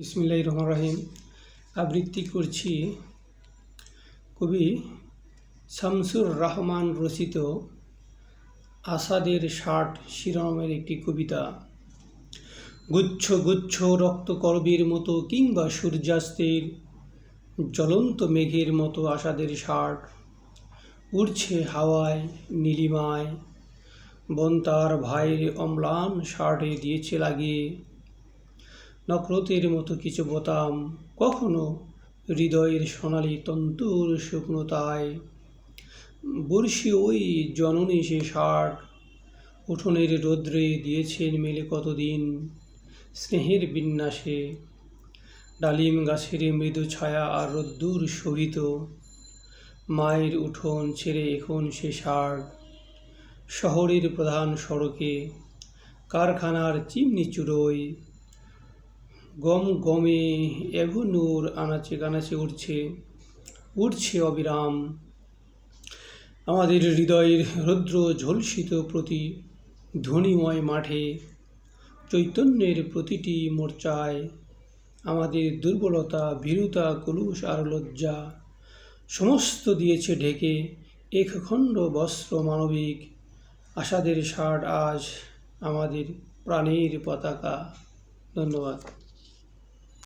বিসমিল্লাহ রহমান রাহিম। আবৃত্তি করছি কবি শামসুর রহমান রচিত আসাদের ষাট শিরোনামের একটি কবিতা। গুচ্ছ গুচ্ছ রক্তকরবীর মতো কিংবা সূর্যাস্তের জ্বলন্ত মেঘের মতো আসাদের ষাট। উড়ছে হাওয়ায় নীলিমায়, বন তার ভাইয়ের অম্লান শার্টে দিয়েছে লাগিয়ে। নক্রতের মতো কিছু বোতাম, কখনো হৃদয়ের সোনালি তন্তুর শুকনোতায় বর্ষি ওই জননী সে ষাট, উঠোনের রৌদ্রে দিয়েছেন মেলে কতদিন স্নেহের বিন্যাসে। ডালিম গাছের মৃদু ছায়া আর রোদ্দুর শোভিত, মায়ের উঠোন ছেড়ে এখন সে ষাট। শহরের প্রধান সড়কে কারখানার চিমনি চুড়োয় গম গমে এভুনুর আনাচে কানাচে উঠছে উঠছে অবিরাম। আমাদের হৃদয়ের রৌদ্র ঝলসিত প্রতি ধ্বনিময় মাঠে, চৈতন্যের প্রতিটি মোর্চায় আমাদের দুর্বলতা, ভীরুতা, কলুষ আর লজ্জা সমস্ত দিয়েছে ঢেকে একখণ্ড বস্ত্র মানবিক আশাদের ষাট আজ আমাদের প্রাণের পতাকা। ধন্যবাদ।